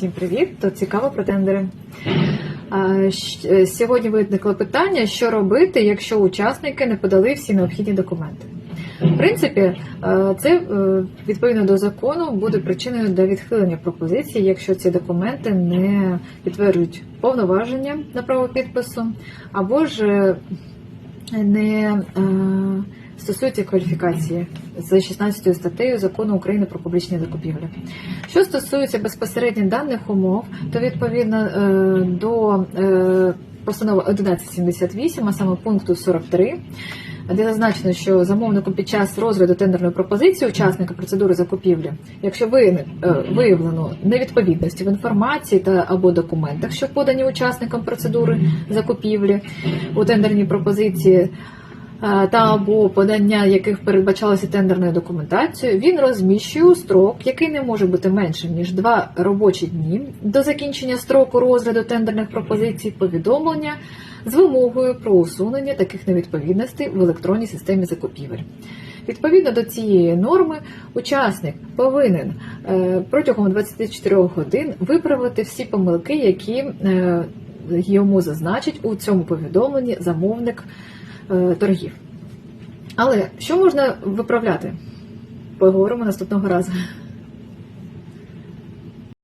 Всім привіт! То цікаво про тендери. Е, Сьогодні виникло питання, що робити, якщо учасники не подали всі необхідні документи. В принципі, е, це е, відповідно до закону буде причиною для відхилення пропозиції, якщо ці документи не підтверджують повноваження на право підпису, або ж не стосуються кваліфікації за 16 статтею закону України про публічні закупівлі. Що стосується безпосередньо даних умов, то відповідно е, до е, постанови 1178, а саме пункту 43, де зазначено, що замовнику під час розгляду тендерної пропозиції учасника процедури закупівлі, якщо е, виявлено невідповідності в інформації та або документах, що подані учасникам процедури закупівлі у тендерній пропозиції, та або подання яких передбачалося тендерною документацією, він розміщує строк, який не може бути меншим ніж два робочі дні до закінчення строку розгляду тендерних пропозицій повідомлення з вимогою про усунення таких невідповідностей в електронній системі закупівель. Відповідно до цієї норми, учасник повинен е, протягом 24 годин виправити всі помилки, які е, йому зазначить у цьому повідомленні замовник торгів. Але що можна виправляти? Поговоримо наступного разу.